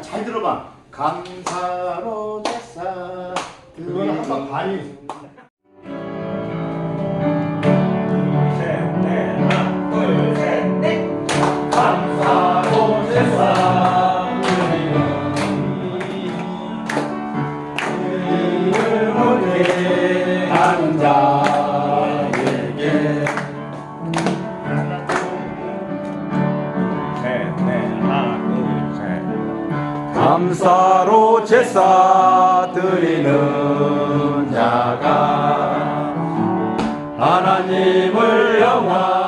자, 잘 들어봐. 감사로 제사. 그거는 한번 반이. 제사로 제사 드리는 자가 하나님을 영화